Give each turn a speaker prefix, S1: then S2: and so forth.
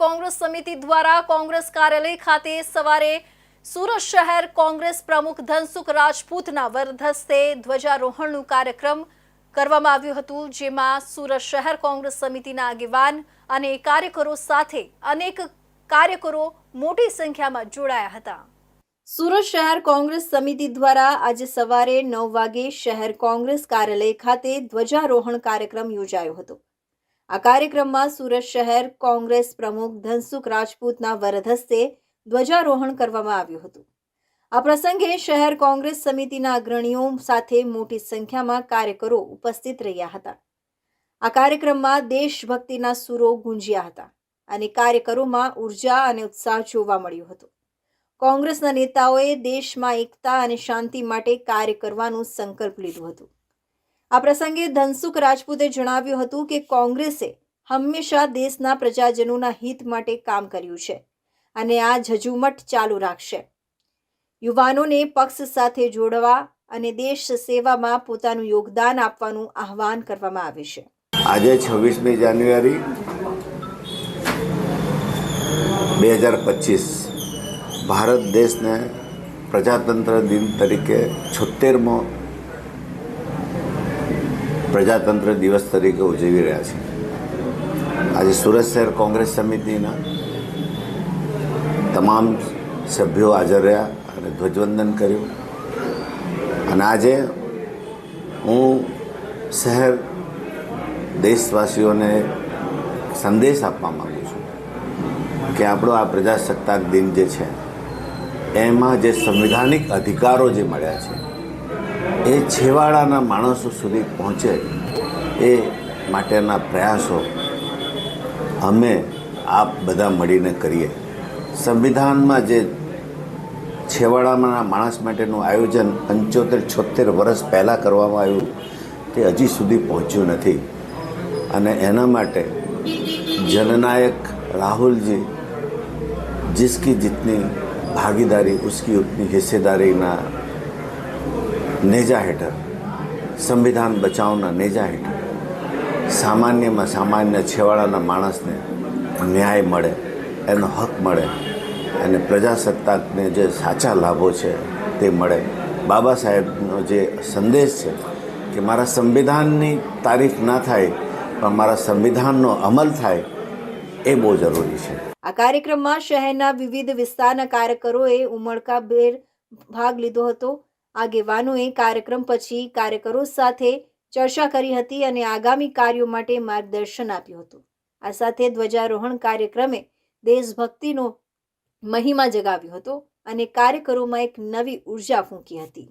S1: કોંગ્રેસ સમિતિ દ્વારા કોંગ્રેસ કાર્યાલય ખાતે સવારે સુરત શહેર કોંગ્રેસ પ્રમુખ ધનસુખ રાજપૂતના વરધસ્તે ધ્વજારોહણનું કાર્યક્રમ કરવામાં આવ્યું હતું, જેમાં સુરત શહેર કોંગ્રેસ સમિતિના આગેવાન અને કાર્યકરો સાથે અનેક કાર્યકરો મોટી સંખ્યામાં જોડાયા હતા. સુરત શહેર કોંગ્રેસ સમિતિ દ્વારા આજે સવારે નવ વાગે શહેર કોંગ્રેસ કાર્યાલય ખાતે ધ્વજારોહણ કાર્યક્રમ યોજાયો હતો. આ કાર્યક્રમમાં સુરત શહેર કોંગ્રેસ પ્રમુખ ધનસુખ રાજપૂતના વરદ હસ્તે ધ્વજારોહણ કરવામાં આવ્યું હતું. આ પ્રસંગે શહેર કોંગ્રેસ સમિતિના અગ્રણીઓ સાથે મોટી સંખ્યામાં કાર્યકરો ઉપસ્થિત રહ્યા હતા. આ કાર્યક્રમમાં દેશભક્તિના સૂરો ગુંજ્યા હતા અને કાર્યકરોમાં ઊર્જા અને ઉત્સાહ જોવા મળ્યો હતો. કોંગ્રેસના નેતાઓએ દેશમાં એકતા અને શાંતિ માટે કાર્ય કરવાનું સંકલ્પ લીધું હતું. આ પ્રસંગે ધનસુખ રાજપૂતે જણાવ્યું હતું કે કોંગ્રેસે હંમેશા દેશના પ્રજાજનોના હિત માટે કામ કર્યું છે અને આ ઝજુમટ ચાલુ રાખશે. યુવાનોને પક્ષ સાથે જોડવા અને દેશ સેવામાં પોતાનું યોગદાન આપવાનું આહવાન કરવામાં આવે છે.
S2: આજે છવ્વીસમી જાન્યુઆરી બે હજાર પચીસ. ભારત દેશને પ્રજાતંત્ર દિન તરીકે છોતેરમો પ્રજાતંત્ર દિવસ તરીકે ઉજવી રહ્યા છે. આજે સુરત શહેર કોંગ્રેસ સમિતિના તમામ સભ્યો હાજર રહ્યા અને ધ્વજવંદન કર્યું. અને આજે હું શહેર દેશવાસીઓને સંદેશ આપવા માગું છું કે આપણો આ પ્રજાસત્તાક દિન જે છે, એમાં જે સંવિધાનિક અધિકારો જે મળ્યા છે એ છેવાડાના માણસો સુધી પહોંચે એ માટેના પ્રયાસો અમે આપ બધા મળીને કરીએ. સંવિધાનમાં જે છેવાડામાંના માણસ માટેનું આયોજન પંચોતેર છોતેર વર્ષ પહેલાં કરવામાં આવ્યું, તે હજી સુધી પહોંચ્યું નથી. અને એના માટે જનનાયક રાહુલજી જિસકી જીતની ભાગીદારી, ઉસકી ઉપની હિસ્સેદારીના નેજા હેઠળ, સંવિધાન બચાવના નેજા હેઠળ, સામાન્યમાં સામાન્ય છેવાડાના માણસને ન્યાય મળે, એનો હક મળે, અને પ્રજાસત્તાકને જે સાચા લાભો છે તે મળે. બાબા સાહેબનો જે સંદેશ છે કે મારા સંવિધાનની તારીફ ના થાય, પણ મારા સંવિધાનનો અમલ થાય, એ બહુ જરૂરી છે.
S1: આ કાર્યક્રમમાં શહેરના વિવિધ વિસ્તારના કાર્યકરોએ ઉમળકાભેર ભાગ લીધો હતો. આગેવાનોએ કાર્યક્રમ પછી કાર્યકરો સાથે ચર્ચા કરી હતી અને આગામી કાર્યો માટે માર્ગદર્શન આપ્યું હતું. આ સાથે ધ્વજારોહણ કાર્યક્રમે દેશભક્તિનો મહિમા જગાવ્યો હતો અને કાર્યકરોમાં એક નવી ઊર્જા ફૂંકી હતી.